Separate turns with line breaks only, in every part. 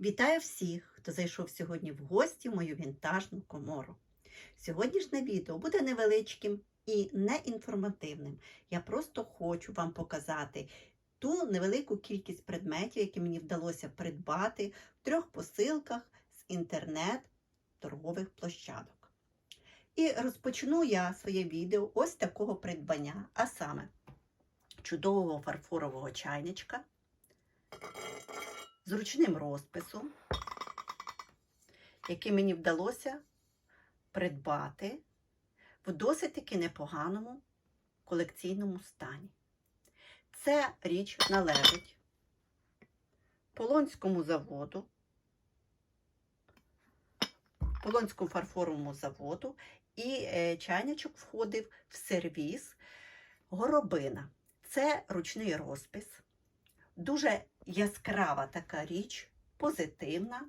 Вітаю всіх, хто зайшов сьогодні в гості в мою вінтажну комору. Сьогоднішнє відео буде невеличким і неінформативним. Я просто хочу вам показати ту невелику кількість предметів, які мені вдалося придбати в трьох посилках з інтернет-торгових площадок. І розпочну я своє відео ось такого придбання, а саме чудового фарфорового чайничка з ручним розписом, який мені вдалося придбати в досить таки непоганому колекційному стані. Ця річ належить Полонському заводу, Полонському фарфоровому заводу, і е, чайничок входив в сервіз Горобина. Це ручний розпис. Дуже яскрава така річ, позитивна.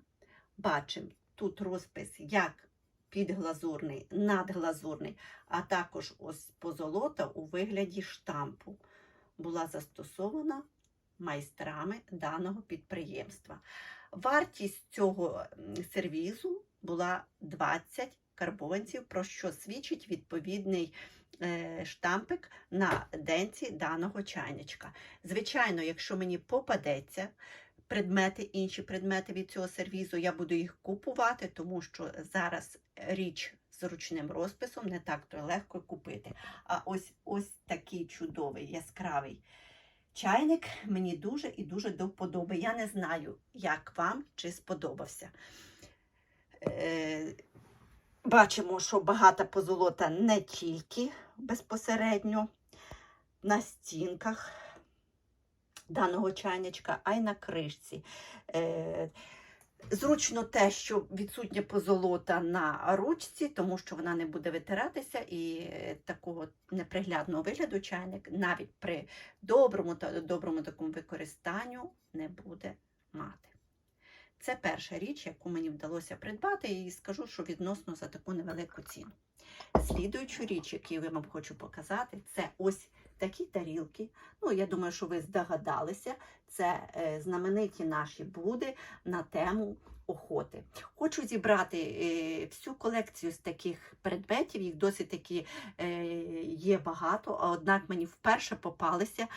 Бачимо тут розпис як підглазурний, надглазурний, а також ось позолота у вигляді штампу була застосована майстрами даного підприємства. Вартість цього сервізу була 20 карбованців, про що свідчить відповідний штампик на денці даного чайничка. Звичайно, якщо мені попадеться предмети, інші предмети від цього сервізу, я буду їх купувати, тому що зараз річ з ручним розписом не так то легко купити. А ось ось такий чудовий, яскравий чайник мені дуже і дуже до вподоби. Я не знаю, як вам чи сподобався. Бачимо, що багата позолота не тільки безпосередньо на стінках даного чайничка, а й на кришці. Е, Зручно те, що відсутня позолота на ручці, тому що вона не буде витиратися, і е, такого неприглядного вигляду чайник навіть при доброму та доброму такому використанню не буде мати. Це перша річ, яку мені вдалося придбати, і скажу, що відносно за таку невелику ціну. Слідуючу річ, яку я вам хочу показати, це ось такі тарілки. Ну, я думаю, що ви здогадалися, це е, знамениті наші буди на тему охоти. Хочу зібрати е, всю колекцію з таких предметів, їх досить таки е, є багато, однак мені вперше попалися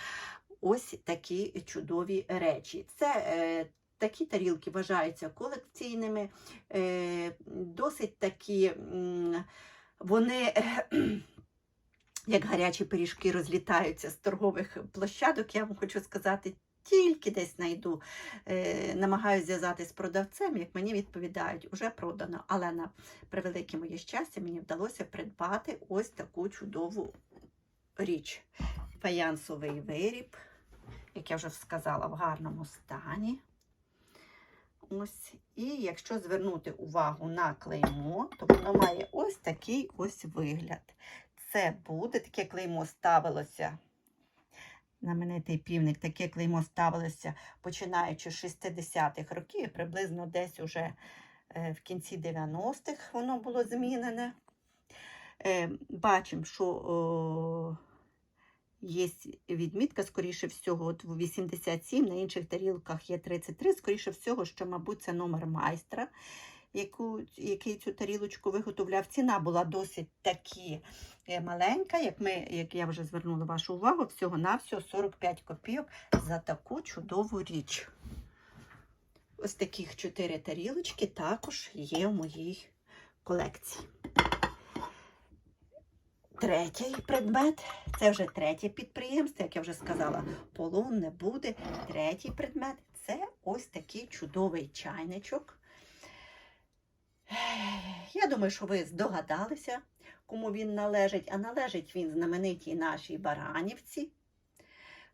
ось такі чудові речі. Це Такі тарілки вважаються колекційними, е, досить такі вони, як гарячі пиріжки, розлітаються з торгових площадок. Я вам хочу сказати, тільки десь знайду, е, намагаюся зв'язати з продавцем, як мені відповідають, уже продано. Але на превелике моє щастя, мені вдалося придбати ось таку чудову річ. Фаянсовий виріб, як я вже сказала, в гарному стані. Ось. І якщо звернути увагу на клеймо, то воно має ось такий ось вигляд. Це буде таке клеймо ставилося. Знаменитий півник, таке клеймо ставилося починаючи з 60-х років, приблизно десь уже е, в кінці 90-х воно було змінене. Е, Бачимо, що є відмітка, скоріше всього, от в 87, на інших тарілках є 33. Скоріше всього, що, мабуть, це номер майстра, яку, який цю тарілочку виготовляв. Ціна була досить таки е, маленька, як ми, як я вже звернула вашу увагу, всього-навсього 45 копійок за таку чудову річ. Ось таких 4 тарілочки також є в моїй колекції. Третій предмет це вже третє підприємство, як я вже сказала, полон не буде. Третій предмет це ось такий чудовий чайничок. Я думаю, що ви здогадалися, кому він належить, а належить він знаменитій нашій Баранівці,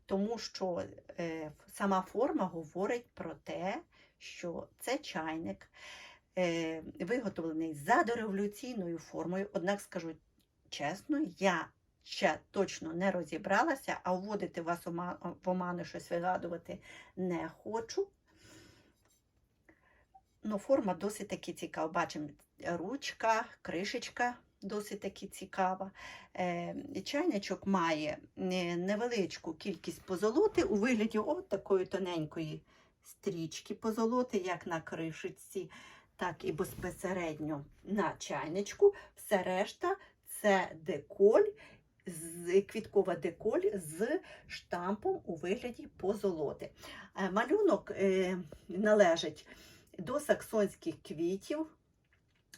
тому що е, сама форма говорить про те, що це чайник е, виготовлений за дореволюційною формою, однак скажу чесно, я ще точно не розібралася, а вводити вас в оману щось вигадувати не хочу. Ну, форма досить таки цікава. Бачимо, ручка, кришечка досить таки цікава. Е, чайничок має невеличку кількість позолоти у вигляді от такої тоненької стрічки позолоти, як на кришечці, так і безпосередньо на чайничку. Все решта це деколь, квіткова деколь з штампом у вигляді позолоти. Е, Малюнок е, належить до саксонських квітів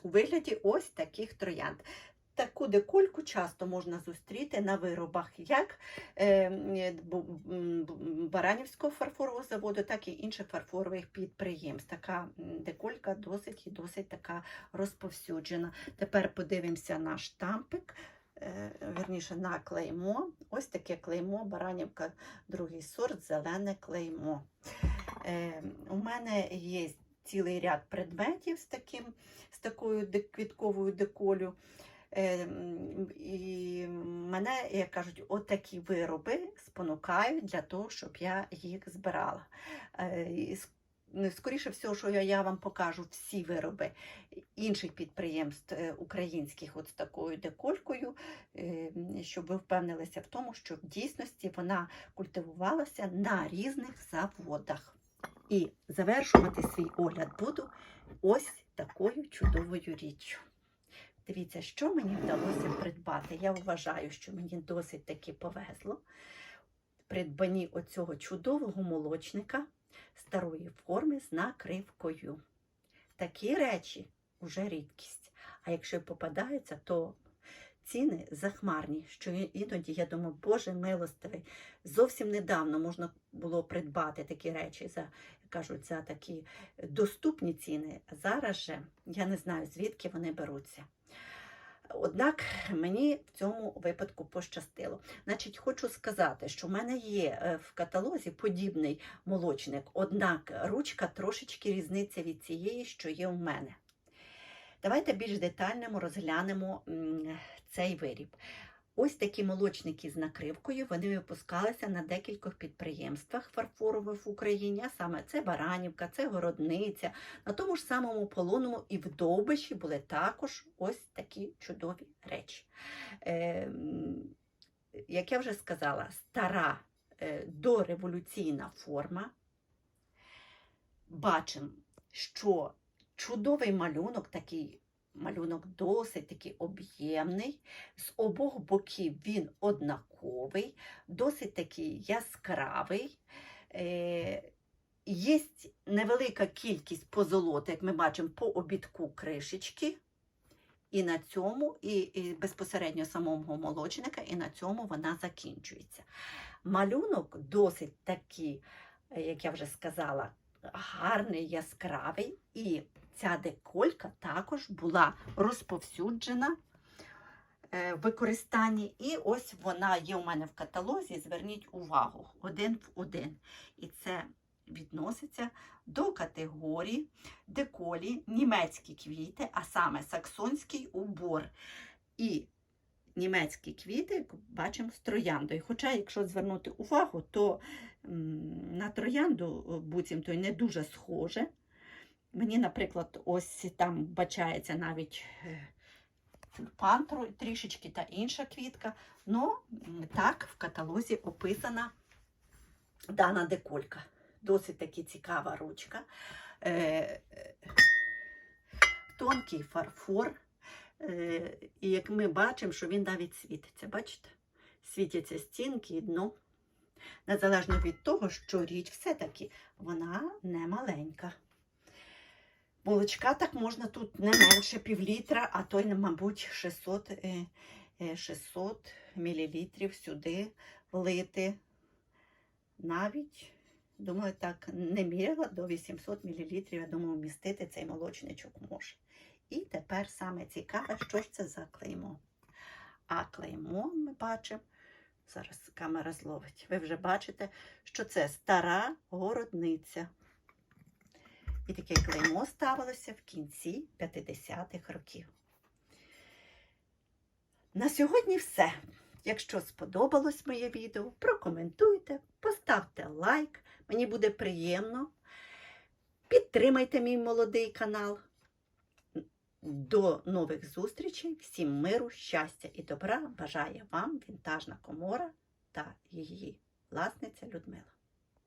у вигляді ось таких троянд. Таку декольку часто можна зустріти на виробах як е, бу- м, бу- Баранівського фарфорового заводу, так і інших фарфорових підприємств. Така деколька досить і досить така розповсюджена. Тепер подивимося на штампик, е, верніше на клеймо. Ось таке клеймо, Баранівка, другий сорт, зелене клеймо. Е, у мене є цілий ряд предметів з, таким, з такою квітковою деколю. Е, м, І мене, як кажуть, отакі вироби спонукають для того, щоб я їх збирала. Е, ну, Скоріше всього, що я, вам покажу всі вироби інших підприємств е, українських от з такою деколькою, е, щоб ви впевнилися в тому, що в дійсності вона культивувалася на різних заводах. І завершувати свій огляд буду ось такою чудовою річчю. Дивіться, що мені вдалося придбати. Я вважаю, що мені досить таки повезло. придбані оцього чудового молочника старої форми з накривкою. Такі речі вже рідкість. А якщо попадається, то ціни захмарні, що іноді я думаю, Боже милостивий, зовсім недавно можна було придбати такі речі за, кажуть, за такі доступні ціни. Зараз же я не знаю, звідки вони беруться. Однак мені в цьому випадку пощастило. Значить, хочу сказати, що в мене є е, в каталозі подібний молочник, однак ручка трошечки різниця від цієї, що є у мене. Давайте більш детально розглянемо цей виріб. Ось такі молочники з накривкою, вони випускалися на декількох підприємствах фарфорових в Україні, а саме це Баранівка, це Городниця, на тому ж самому полоному і в Довбиші були також ось такі чудові речі. Е, як я вже сказала, стара е, дореволюційна форма. Бачимо, що чудовий малюнок, такий малюнок досить такий об'ємний, з обох боків він однаковий, досить такий яскравий. Е, Є невелика кількість позолоти, як ми бачимо, по обідку кришечки. І на цьому, і, і безпосередньо самого молочника, і на цьому вона закінчується. Малюнок досить такий, е, як я вже сказала, гарний, яскравий, і ця деколька також була розповсюджена е, в використанні. І ось вона є у мене в каталозі. Зверніть увагу, один в один. І це відноситься до категорії деколі німецькі квіти, а саме саксонський убор. І німецькі квіти, як бачимо, з трояндою. Хоча, якщо звернути увагу, то на троянду е, буцімто не дуже схоже. Мені, наприклад, ось там бачається навіть е, тюльпан трішечки та інша квітка. Ну, так, в каталозі описана дана деколька. Досить таки цікава ручка. Е, е, тонкий фарфор. І як ми бачимо, що він навіть світиться. Бачите? Світяться стінки і дно. Незалежно від того, що річ все-таки вона не маленька. Молочка так можна тут не менше півлітра, а то й, мабуть, 600, е, е, 600 мл сюди влити. Навіть, думаю, так не міряла до 800 мл, я думаю, вмістити цей молочничок може. І тепер саме цікаве, що ж це за клеймо. А клеймо ми бачимо, зараз камера зловить. Ви вже бачите, що це стара городниця. І таке клеймо ставилося в кінці 50-х років. На сьогодні все. Якщо сподобалось моє відео, прокоментуйте, поставте лайк, мені буде приємно. Підтримайте мій молодий канал. До нових зустрічей, всім миру, щастя і добра бажає вам вінтажна комора та її власниця Людмила.